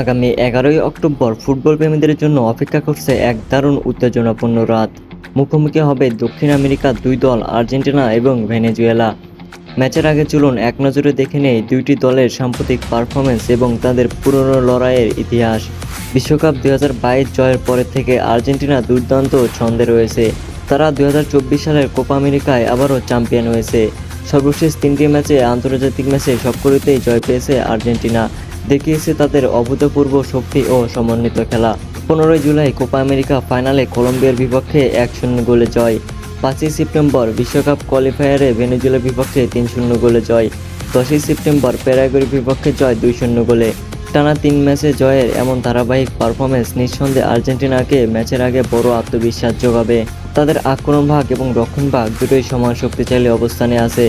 আগামী এগারোই October football প্রেমীদের জন্য অপেক্ষা করছে এক দারুণ উত্তেজনাপূর্ণ রাত। মুখোমুখি হবে দক্ষিণ আমেরিকার দুই দল, আর্জেন্টিনা এবং ভেনেজুয়েলা। ম্যাচের আগে চলুন এক নজরে দেখে নেই দুইটি দলের সাম্প্রতিক পারফরমেন্স এবং তাদের পুরনো লড়াইয়ের ইতিহাস। বিশ্বকাপ দু হাজার বাইশ জয়ের পরে থেকে আর্জেন্টিনা দুর্দান্ত ছন্দে রয়েছে। তারা দু হাজার চব্বিশ সালের কোপা আমেরিকায় আবারও চ্যাম্পিয়ন হয়েছে। সর্বশেষ তিনটি ম্যাচে আন্তর্জাতিক ম্যাচে সবগুলোতেই জয় পেয়েছে আর্জেন্টিনা। দেখিয়েছে তাদের অভূতপূর্ব শক্তি ও সমন্বিত খেলা। পনেরোই জুলাই কোপা আমেরিকা ফাইনালে কলম্বিয়ার বিপক্ষে এক শূন্য গোলে জয়। পাঁচই সেপ্টেম্বর বিশ্বকাপ কোয়ালিফায়ারে ভেনেজুয়েলার বিপক্ষে তিন শূন্য গোলে জয়। দশই সেপ্টেম্বর প্যারাগুয়ের বিপক্ষে জয় দুই শূন্য গোলে। টানা তিন ম্যাচে জয়ের এমন ধারাবাহিক পারফরমেন্স নিঃসন্দেহে আর্জেন্টিনাকে ম্যাচের আগে বড় আত্মবিশ্বাস যোগাবে। তাদের আক্রমণ ভাগ এবং রক্ষণ ভাগ দুটোই সমান শক্তিশালী অবস্থানে আছে।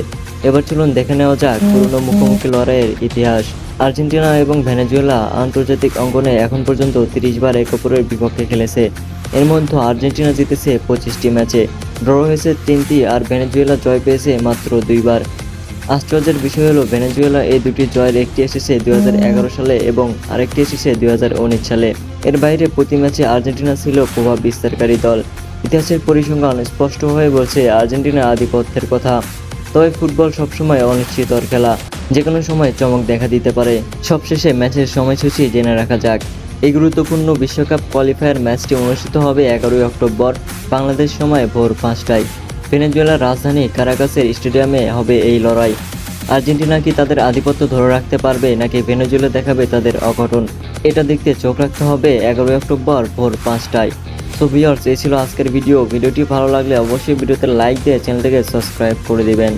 এবার চলুন দেখে নেওয়া যাক পুরনো মুখোমুখি লড়াইয়ের ইতিহাস। আর্জেন্টিনা এবং ভেনেজুয়েলা আন্তর্জাতিক অঙ্গনে এখন পর্যন্ত তিরিশ বার এক অপরের বিপক্ষে খেলেছে। এর মধ্যে আর্জেন্টিনা জিতেছে পঁচিশটি ম্যাচে, ড্র হয়েছে তিনটি আর ভেনেজুয়েলা জয় পেয়েছে মাত্র দুইবার আশ্চর্যের বিষয় হলো, ভেনেজুয়েলা এই দুটি জয়ের একটি এসেছে দুই হাজার এগারো সালে এবং আরেকটি এসেছে দুই হাজার উনিশ সালে। এর বাইরে প্রতি ম্যাচে আর্জেন্টিনা ছিল প্রভাব বিস্তারকারী দল। ইতিহাসের পরিসংখ্যান স্পষ্ট হয়ে বলছে, আর্জেন্টিনা আধিপত্যের কথা। তবে ফুটবল সবসময় অনিশ্চিতর খেলা। যে কোনো সময় চমক দেখা দিতে পারে। সবশেষে ম্যাচের সময়সূচি জেনে রাখা যাক। এই গুরুত্বপূর্ণ বিশ্বকাপ কোয়ালিফায়ার ম্যাচটি অনুষ্ঠিত হবে এগারোই অক্টোবর, বাংলাদেশ সময় ভোর পাঁচটায়। ভেনেজুয়েলার রাজধানী কারাকাসের স্টেডিয়ামে হবে এই লড়াই। আর্জেন্টিনা কি তাদের আধিপত্য ধরে রাখতে পারবে, নাকি ভেনেজুয়েলা দেখাবে তাদের অঘটন? এটা দেখতে চোখ রাখতে হবে এগারোই অক্টোবর ভোর পাঁচটায়। সো ভিউয়ার্স এই ছিল আজকের ভিডিও ভিডিওটি ভালো লাগলে অবশ্যই ভিডিওতে লাইক দিয়ে চ্যানেলটিকে সাবস্ক্রাইব করে দিবেন।